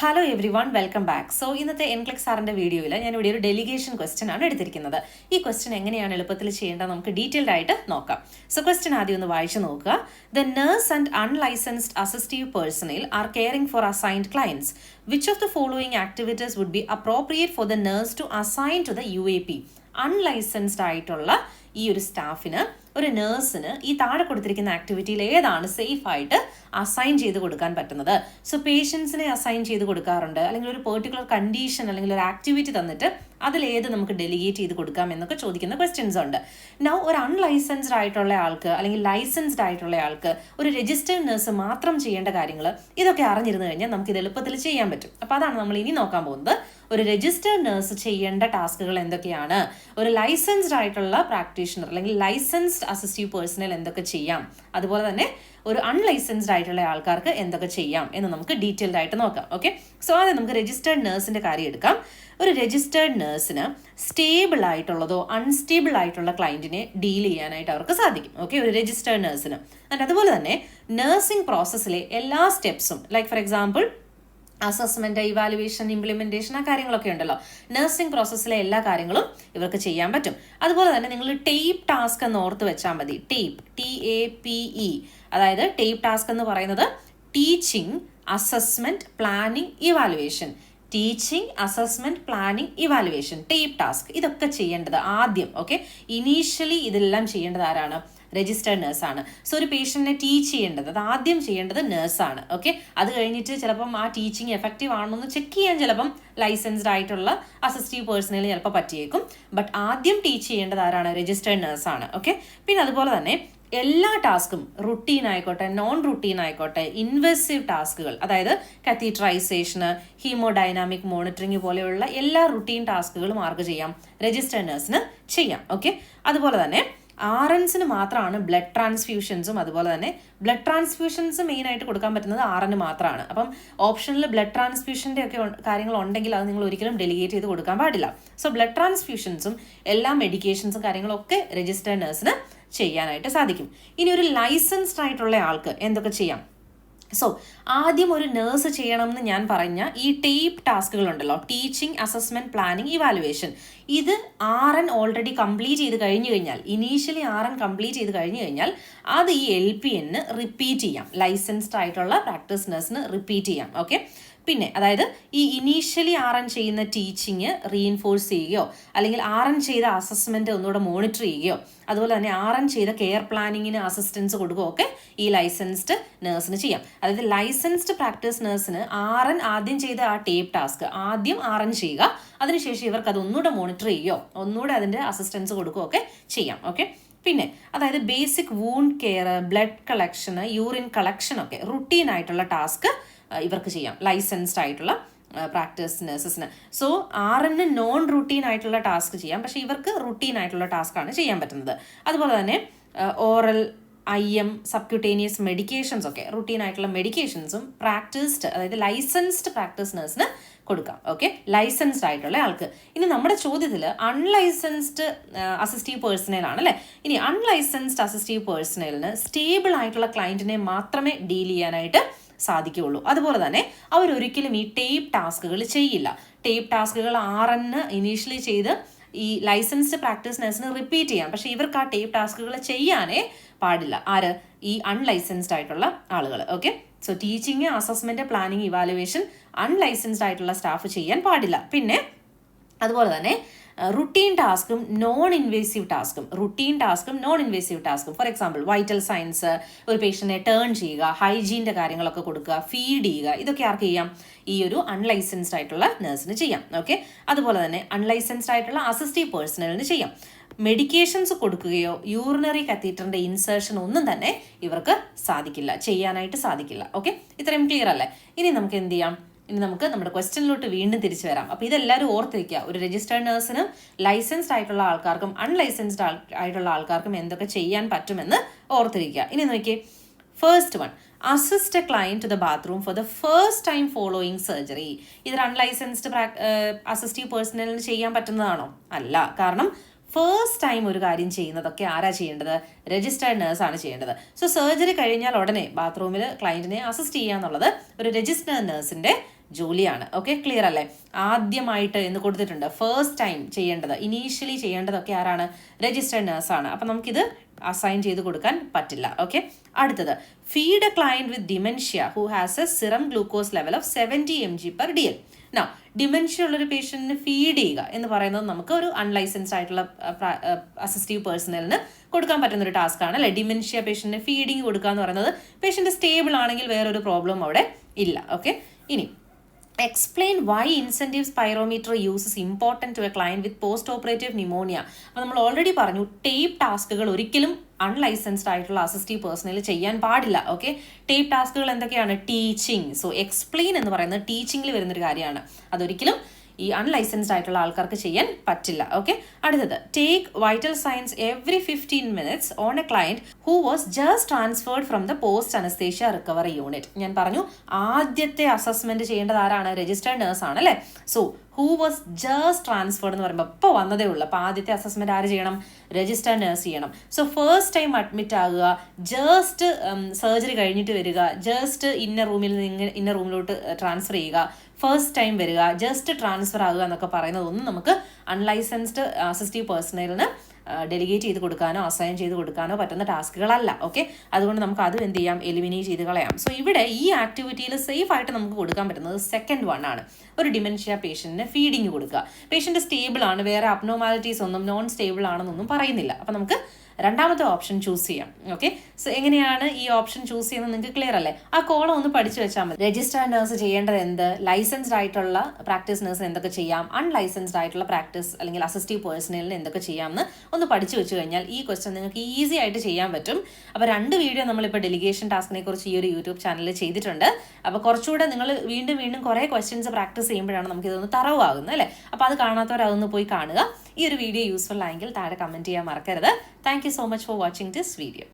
Hello everyone welcome back so ഇന്നത്തെ NCLEX സാറിന്റെ വീഡിയോയിൽ ഞാൻ ഇവിടെ ഒരു ഡെലിഗേഷൻ ക്വസ്റ്റൻ ആണ് എടുത്തിരിക്കുന്നത്. ഈ ക്വസ്റ്റൻ എങ്ങനെയാണ് എളുപ്പത്തിൽ ചെയ്യേണ്ടത് നമുക്ക് ഡീറ്റെയിൽഡ് ആയിട്ട് നോക്കാം. സോ ക്വസ്റ്റൻ ആദ്യം ഒന്ന് വായിച്ചു നോക്കുക. The nurse and unlicensed assistive personnel are caring for assigned clients which of the following activities would be appropriate for the nurse to assign to the U A P unlicensed ആയിട്ടുള്ള ഈ ഒരു സ്റ്റാഫിന് ഒരു നേഴ്സിന് ഈ താഴെ കൊടുത്തിരിക്കുന്ന ആക്ടിവിറ്റിയിൽ ഏതാണ് സേഫ് ആയിട്ട് assign ചെയ്ത് കൊടുക്കാൻ പറ്റുന്നത്? സോ പേഷ്യൻസിനെ അസൈൻ ചെയ്ത് കൊടുക്കാറുണ്ട്. അല്ലെങ്കിൽ ഒരു പെർട്ടിക്കുലർ കണ്ടീഷൻ അല്ലെങ്കിൽ ഒരു ആക്ടിവിറ്റി തന്നിട്ട് അതിലേത് നമുക്ക് ഡെലിഗേറ്റ് ചെയ്ത് കൊടുക്കാം എന്നൊക്കെ ചോദിക്കുന്ന ക്വസ്റ്റ്യൻസ് ഉണ്ട്. നൗ ഒരു അൺലൈസൻസ്ഡ് ആയിട്ടുള്ള ആൾക്ക് അല്ലെങ്കിൽ ലൈസൻസ്ഡ് ആയിട്ടുള്ള ആൾക്ക് ഒരു രജിസ്റ്റേഡ് നേഴ്സ് മാത്രം ചെയ്യേണ്ട കാര്യങ്ങൾ ഇതൊക്കെ അറിഞ്ഞിരുന്നു കഴിഞ്ഞാൽ നമുക്ക് ഇത് എളുപ്പത്തിൽ ചെയ്യാൻ പറ്റും. അപ്പോൾ അതാണ് നമ്മൾ ഇനി നോക്കാൻ പോകുന്നത്. ഒരു രജിസ്റ്റേഡ് നേഴ്സ് ചെയ്യേണ്ട ടാസ്കുകൾ എന്തൊക്കെയാണ്? ഒരു ലൈസൻസ്ഡ് ആയിട്ടുള്ള പ്രാക്ടീഷണർ അല്ലെങ്കിൽ ലൈസൻസ്ഡ് അസിസ്റ്റീവ് പേഴ്സണൽ എന്തൊക്കെ ചെയ്യാം? അതുപോലെ തന്നെ ഒരു അൺലൈസൻസ്ഡ് ആയിട്ടുള്ള ആൾക്കാർക്ക് എന്തൊക്കെ ചെയ്യാം എന്ന് നമുക്ക് ഡീറ്റെയിൽഡ് ആയിട്ട് നോക്കാം ഓക്കെ സോ ആദ്യം നമുക്ക് രജിസ്റ്റേർഡ് നേഴ്സിന്റെ കാര്യം എടുക്കാം. ഒരു രജിസ്റ്റേർഡ് നേഴ്സിന് സ്റ്റേബിൾ ആയിട്ടുള്ളതോ അൺസ്റ്റേബിൾ ആയിട്ടുള്ള ക്ലയന്റിനെ ഡീൽ ചെയ്യാനായിട്ട് അവർക്ക് സാധിക്കും ഓക്കെ ഒരു രജിസ്റ്റേർഡ് നേഴ്സിന് അതുപോലെ തന്നെ നഴ്സിംഗ് പ്രോസസ്സിലെ എല്ലാ സ്റ്റെപ്സും like for example assessment evaluation implementation ആ കാര്യങ്ങളൊക്കെ ഉണ്ടല്ലോ. നഴ്സിംഗ് പ്രോസസ്സിലെ എല്ലാ കാര്യങ്ങളും ഇവർക്ക് ചെയ്യാൻ പറ്റും. അതുപോലെ തന്നെ നിങ്ങൾ ടേപ്പ് ടാസ്ക് എന്ന് ഓർത്ത് വെച്ചാൽ മതി. Tape T A P E അതായത് ടേപ്പ് ടാസ്ക് എന്ന് പറയുന്നത് teaching assessment planning evaluation teaching assessment planning evaluation tape task ഇതൊക്കെ ചെയ്യേണ്ടത് ആദ്യം ഓക്കെ ഇനീഷ്യലി ഇതെല്ലാം ചെയ്യേണ്ടത് ആരാണ്? രജിസ്റ്റേർഡ് നേഴ്സാണ് സോ ഒരു പേഷ്യന്റിനെ ടീച്ച് ചെയ്യേണ്ടത് അത് ആദ്യം ചെയ്യേണ്ടത് നേഴ്സാണ് ഓക്കെ അത് കഴിഞ്ഞിട്ട് ചിലപ്പം ആ ടീച്ചിങ് എഫക്റ്റീവ് ആണോ എന്ന് ചെക്ക് ചെയ്യാൻ ചിലപ്പം ലൈസൻസ്ഡ് ആയിട്ടുള്ള അസിസ്റ്റീവ് പേഴ്സണൽ ചിലപ്പോൾ പറ്റിയേക്കും. ബട്ട് ആദ്യം ടീച്ച് ചെയ്യേണ്ടത് ആരാണ്? രജിസ്റ്റേർഡ് നേഴ്സാണ് ഓക്കെ പിന്നെ അതുപോലെ തന്നെ എല്ലാ ടാസ്കും റുട്ടീൻ ആയിക്കോട്ടെ നോൺ റുട്ടീൻ ആയിക്കോട്ടെ ഇൻവെസീവ് ടാസ്കുകൾ അതായത് കത്തീട്രൈസേഷന് ഹീമോഡൈനാമിക് മോണിറ്ററിംഗ് പോലെയുള്ള എല്ലാ റുട്ടീൻ ടാസ്കുകളും ആർക്ക് ചെയ്യാം രജിസ്റ്റേർഡ് നേഴ്സിന് ചെയ്യാം. ഓക്കെ അതുപോലെ തന്നെ ആർ എൻസിന് മാത്രമാണ് ബ്ലഡ് ട്രാൻസ്ഫ്യൂഷൻസും അതുപോലെ തന്നെ ബ്ലഡ് ട്രാൻസ്ഫ്യൂഷൻസ് മെയിൻ ആയിട്ട് കൊടുക്കാൻ പറ്റുന്നത് ആർ എന് മാത്രമാണ് അപ്പം ഓപ്ഷനിൽ ബ്ലഡ് ട്രാൻസ്ഫ്യൂഷന്റെ ഒക്കെ കാര്യങ്ങൾ ഉണ്ടെങ്കിൽ അത് നിങ്ങൾ ഒരിക്കലും ഡെലിഗേറ്റ് ചെയ്ത് കൊടുക്കാൻ പാടില്ല. സോ ബ്ലഡ് ട്രാൻസ്ഫ്യൂഷൻസും എല്ലാ മെഡിക്കേഷൻസും കാര്യങ്ങളൊക്കെ രജിസ്റ്റേർഡ് നേഴ്സിന് ചെയ്യാനായിട്ട് സാധിക്കും. ഇനി ഒരു ലൈസൻസ്ഡ് ആയിട്ടുള്ള ആൾക്ക് എന്തൊക്കെ ചെയ്യാം? സോ ആദ്യം ഒരു നേഴ്സ് ചെയ്യണമെന്ന് ഞാൻ പറഞ്ഞ ഈ ടേപ്പ് ടാസ്കുകൾ ഉണ്ടല്ലോ ടീച്ചിങ് അസസ്മെന്റ് പ്ലാനിങ് ഇവാലുവേഷൻ ഇത് ആർ എൻ ഓൾറെഡി കംപ്ലീറ്റ് ചെയ്ത് കഴിഞ്ഞു കഴിഞ്ഞാൽ ഇനീഷ്യലി ആർ എൻ കംപ്ലീറ്റ് ചെയ്ത് കഴിഞ്ഞു കഴിഞ്ഞാൽ അത് ഈ എൽ പി എന്ന് റിപ്പീറ്റ് ചെയ്യാം. ലൈസൻസ്ഡ് ആയിട്ടുള്ള പ്രാക്ടീസ് നേഴ്സിന് റിപ്പീറ്റ് ചെയ്യാം. ഓക്കെ പിന്നെ അതായത് ഈ ഇനീഷ്യലി ആർ എൻ ചെയ്യുന്ന ടീച്ചിങ് റീഇൻഫോഴ്സ് ചെയ്യുകയോ അല്ലെങ്കിൽ ആർ എൻ ചെയ്ത അസസ്മെന്റ് ഒന്നുകൂടെ മോണിറ്റർ ചെയ്യുകയോ അതുപോലെ തന്നെ ആർ എൻ ചെയ്ത കെയർ പ്ലാനിങ്ങിന് അസിസ്റ്റൻസ് കൊടുക്കുകയോ ഒക്കെ ഈ ലൈസൻസ്ഡ് നേഴ്സിന് ചെയ്യാം. അതായത് ലൈസൻസ്ഡ് പ്രാക്ടീസ് നേഴ്സിന് ആർ എൻ ആദ്യം ചെയ്ത ആ ടേപ്പ് ടാസ്ക് ആദ്യം ആർ എൻ ചെയ്യുക അതിനുശേഷം ഇവർക്ക് അത് ഒന്നുകൂടെ മോണിറ്റർ ചെയ്യുകയോ ഒന്നുകൂടെ അതിന്റെ അസിസ്റ്റൻസ് കൊടുക്കുകയോ ഒക്കെ ചെയ്യാം ഓക്കെ പിന്നെ അതായത് basic wound care blood collection urine collection ഒക്കെ റുട്ടീൻ ആയിട്ടുള്ള ടാസ്ക് ഇവർക്ക് ചെയ്യാം. ലൈസൻസ്ഡ് ആയിട്ടുള്ള practice നഴ്സസിന് so R N non routine ആയിട്ടുള്ള ടാസ്ക് ചെയ്യാം പക്ഷേ ഇവർക്ക് റുട്ടീൻ ആയിട്ടുള്ള ടാസ്ക്കാണ് ചെയ്യാൻ പറ്റുന്നത്. അതുപോലെ തന്നെ oral I M subcutaneous medications ഒക്കെ റുട്ടീൻ ആയിട്ടുള്ള മെഡിക്കേഷൻസും പ്രാക്ടീസ്ഡ് അതായത് ലൈസൻസ്ഡ് പ്രാക്ടീസ് നഴ്സിന് കൊടുക്കാം. ഓക്കെ ലൈസൻസ്ഡ് ആയിട്ടുള്ള ആൾക്ക്. ഇനി നമ്മുടെ ചോദ്യത്തിൽ അൺലൈസൻസ്ഡ് അസിസ്റ്റീവ് പേഴ്സണൽ ആണ് അല്ലേ? ഇനി അൺലൈസൻസ്ഡ് അസിസ്റ്റീവ് പേഴ്സണലിന് സ്റ്റേബിൾ ആയിട്ടുള്ള ക്ലയന്റിനെ മാത്രമേ ഡീൽ ചെയ്യാനായിട്ട് സാധിക്കുകയുള്ളൂ. അതുപോലെ തന്നെ അവരൊരിക്കലും ഈ ടേപ്പ് ടാസ്കുകൾ ചെയ്യില്ല. ടേപ്പ് ടാസ്കുകൾ ആർ എന്ന് ഇനീഷ്യലി ചെയ്ത് ഈ ലൈസൻസ്ഡ് പ്രാക്ടീസ് നഴ്സിന് റിപ്പീറ്റ് ചെയ്യാം. പക്ഷേ ഇവർക്ക് ആ ടേപ്പ് ടാസ്കുകൾ ചെയ്യാനേ പാടില്ല. ആര്? ഈ അൺലൈസൻസ്ഡ് ആയിട്ടുള്ള ആളുകൾ okay so teaching assessment planning evaluation unlicensed ആയിട്ടുള്ള സ്റ്റാഫ് ചെയ്യാൻ പാടില്ല. പിന്നെ അതുപോലെ തന്നെ റുട്ടീൻ ടാസ്കും നോൺ ഇൻവേസീവ് ടാസ്കും റുട്ടീൻ ടാസ്കും നോൺ ഇൻവേസീവ് ടാസ്കും ഫോർ എക്സാമ്പിൾ വൈറ്റൽ സയൻസ് ഒരു പേഷ്യന്റിനെ ടേൺ ചെയ്യുക ഹൈജീന്റെ കാര്യങ്ങളൊക്കെ കൊടുക്കുക ഫീഡ് ചെയ്യുക ഇതൊക്കെ ആർക്ക് ചെയ്യാം? ഈ ഒരു അൺലൈസൻസ്ഡ് ആയിട്ടുള്ള നഴ്സിന് ചെയ്യാം. ഓക്കെ അതുപോലെ തന്നെ അൺലൈസൻസ്ഡ് ആയിട്ടുള്ള അസിസ്റ്റീവ് പേഴ്സണലിന് ചെയ്യാം. മെഡിക്കേഷൻസ് കൊടുക്കുകയോ യൂറിനറി കത്തീറ്ററിന്റെ ഇൻസേർഷൻ ഒന്നും തന്നെ ഇവർക്ക് സാധിക്കില്ല ചെയ്യാനായിട്ട് സാധിക്കില്ല. ഓക്കെ ഇത്രയും ക്ലിയർ അല്ലേ? ഇനി നമുക്ക് എന്ത് ചെയ്യാം? ഇനി നമുക്ക് നമ്മുടെ ക്വസ്റ്റ്യനിലോട്ട് വീണ്ടും തിരിച്ചു വരാം. അപ്പോൾ ഇതെല്ലാവരും ഓർത്തിരിക്കുക ഒരു രജിസ്റ്റേർഡ് നഴ്സിനും ലൈസൻസ്ഡ് ആയിട്ടുള്ള ആൾക്കാർക്കും അൺലൈസൻസ്ഡ് ആയിട്ടുള്ള ആൾക്കാർക്കും എന്തൊക്കെ ചെയ്യാൻ പറ്റുമെന്ന് ഓർത്തിരിക്കുക. ഇനി നോക്കിയേ first one assist a client to the bathroom for the first time following surgery ഇതൊരു അൺലൈസൻസ്ഡ് അസിസ്റ്റീവ് പേഴ്സണലിന് ചെയ്യാൻ പറ്റുന്നതാണോ? അല്ല. കാരണം ഫസ്റ്റ് ടൈം ഒരു കാര്യം ചെയ്യുന്നതൊക്കെ ആരാ ചെയ്യേണ്ടത്? രജിസ്റ്റേർഡ് നേഴ്സ് ആണ് ചെയ്യേണ്ടത്. സോ സർജറി കഴിഞ്ഞാൽ ഉടനെ ബാത്റൂമിൽ ക്ലയന്റിനെ അസിസ്റ്റ് ചെയ്യുക എന്നുള്ളത് ഒരു രജിസ്റ്റേർഡ് നേഴ്സിന്റെ ജോലിയാണ്. ഓക്കെ ക്ലിയർ അല്ലേ? ആദ്യമായിട്ട് എന്ന് കൊടുത്തിട്ടുണ്ട്. ഫസ്റ്റ് ടൈം ചെയ്യേണ്ടത്. ഇനീഷ്യലി ചെയ്യേണ്ടതൊക്കെ ആരാണ്? രജിസ്റ്റേഡ് നേഴ്സാണ് അപ്പം നമുക്കിത് അസൈൻ ചെയ്ത് കൊടുക്കാൻ പറ്റില്ല. ഓക്കെ അടുത്തത്. Feed a client with dementia who has a serum glucose level of seventy M G per D L no dementia ഉള്ളൊരു പേഷ്യന്റിന് ഫീഡ് ചെയ്യുക എന്ന് പറയുന്നത് നമുക്ക് ഒരു അൺലൈസൻസ്ഡ് ആയിട്ടുള്ള അസിസ്റ്റീവ് പേഴ്സണലിന് കൊടുക്കാൻ പറ്റുന്ന ഒരു ടാസ്ക് ആണ്. അല്ലെ? ഡിമെൻഷ്യ പേഷ്യന്റിന് ഫീഡിങ് കൊടുക്കുക എന്ന് പറയുന്നത് പേഷ്യന്റ് സ്റ്റേബിൾ ആണെങ്കിൽ വേറൊരു പ്രോബ്ലം അവിടെ ഇല്ല. ഓക്കെ ഇനി explain why incentive spirometer uses important to a client with post operative pneumonia അപ്പോൾ നമ്മൾ ഓൾറെഡി പറഞ്ഞു ടേപ്പ് ടാസ്കുകൾ ഒരിക്കലും അൺലൈസൻസ്ഡ് ആയിട്ടുള്ള അസിസ്റ്റീവ് പേഴ്സണൽ ചെയ്യാൻ പാടില്ല ഓക്കെ ടേപ്പ് ടാസ്കുകൾ എന്തൊക്കെയാണ്? ടീച്ചിങ് സോ എക്സ്പ്ലെയിൻ എന്ന് പറയുന്നത് ടീച്ചിങ്ങിൽ വരുന്നൊരു കാര്യമാണ്. അതൊരിക്കലും ഈ അൺലൈസൻസ്ഡ് ആയിട്ടുള്ള ആൾക്കാർക്ക് ചെയ്യാൻ പറ്റില്ല. ഓക്കെ അടുത്തത് take vital signs every fifteen minutes on a client who was just transferred from the post anaesthesia recovery unit ഞാൻ പറഞ്ഞു ആദ്യത്തെ അസസ്മെന്റ് ചെയ്യേണ്ടത് ആരാണ്? രജിസ്റ്റേർഡ് നേഴ്സ് ആണ് അല്ലേ? So who was just transferred എന്ന് പറയുമ്പോൾ ഇപ്പോൾ വന്നതേ ഉള്ളൂ. അപ്പോൾ ആദ്യത്തെ അസസ്മെന്റ് ആര് ചെയ്യണം? രജിസ്റ്റർ നേഴ്സ് ചെയ്യണം. സോ ഫസ്റ്റ് ടൈം അഡ്മിറ്റ് ആകുക ജസ്റ്റ് സർജറി കഴിഞ്ഞിട്ട് വരിക ജസ്റ്റ് ഇന്ന റൂമിൽ നിന്ന് ഇന്ന റൂമിലോട്ട് ട്രാൻസ്ഫർ ചെയ്യുക ഫസ്റ്റ് ടൈം വരിക ജസ്റ്റ് ട്രാൻസ്ഫർ ആകുക എന്നൊക്കെ പറയുന്നതൊന്നും നമുക്ക് അൺലൈസൻസ്ഡ് അസിസ്റ്റീവ് പേഴ്സണലിന് ഡെലിഗേറ്റ് ചെയ്ത് കൊടുക്കാനോ അസൈൻ ചെയ്ത് കൊടുക്കാനോ പറ്റുന്ന ടാസ്കുകളല്ല ഓക്കെ അതുകൊണ്ട് നമുക്ക് അതും എന്ത് ചെയ്യാം? എലിമിനേറ്റ് ചെയ്ത് കളയാം. സോ ഇവിടെ ഈ ആക്ടിവിറ്റിയിൽ സേഫ് ആയിട്ട് നമുക്ക് കൊടുക്കാൻ പറ്റുന്നത് സെക്കൻഡ് വൺ ആണ്. ഒരു ഡിമെൻഷ്യ പേഷ്യന്റിന് ഫീഡിങ് കൊടുക്കുക. പേഷ്യന്റ് സ്റ്റേബിൾ ആണ് വേറെ അബ്നോമാലിറ്റീസ് ഒന്നും നോൺ സ്റ്റേബിൾ ആണെന്നൊന്നും പറയുന്നില്ല. അപ്പം നമുക്ക് രണ്ടാമത്തെ ഓപ്ഷൻ ചൂസ് ചെയ്യാം. ഓക്കെ സോ എങ്ങനെയാണ് ഈ ഓപ്ഷൻ ചൂസ് ചെയ്യുന്നത് നിങ്ങൾക്ക് ക്ലിയർ അല്ലേ? ആ കോളം ഒന്ന് പഠിച്ചു വെച്ചാൽ മതി. രജിസ്റ്റർ നേഴ്സ് ചെയ്യേണ്ടത് എന്ത്? ലൈസൻസ്ഡ് ആയിട്ടുള്ള പ്രാക്ടീസ് നേഴ്സിന് എന്തൊക്കെ ചെയ്യാം? അൺലൈസൻസ്ഡ് ആയിട്ടുള്ള പ്രാക്ടീസ് അല്ലെങ്കിൽ അസിസ്റ്റീവ് പേഴ്സണലിന് എന്തൊക്കെ ചെയ്യാമെന്ന് ഒന്ന് പഠിച്ചു വെച്ച് കഴിഞ്ഞാൽ ഈ ക്വസ്റ്റ്യൻ നിങ്ങൾക്ക് ഈസി ആയിട്ട് ചെയ്യാൻ പറ്റും. അപ്പോൾ രണ്ട് വീഡിയോ നമ്മളിപ്പോൾ ഡെലിഗേഷൻ ടാസ്കിനെ കുറിച്ച് ഈ ഒരു യൂട്യൂബ് ചാനലിൽ ചെയ്തിട്ടുണ്ട്. അപ്പോൾ കുറച്ചുകൂടെ നിങ്ങൾ വീണ്ടും വീണ്ടും കുറേ ക്വസ്റ്റ്യൻസ് പ്രാക്ടീസ് ചെയ്യുമ്പോഴാണ് നമുക്ക് ഇതൊന്ന് തറവാകുന്നത് അല്ലേ? അപ്പോൾ അത് കാണാത്തവർ അതൊന്ന് പോയി കാണുക. ഈ ഒരു വീഡിയോ യൂസ്ഫുൾ ആയെങ്കിൽ താഴെ കമന്റ് ചെയ്യാൻ മറക്കരുത്. Thank so much for watching this video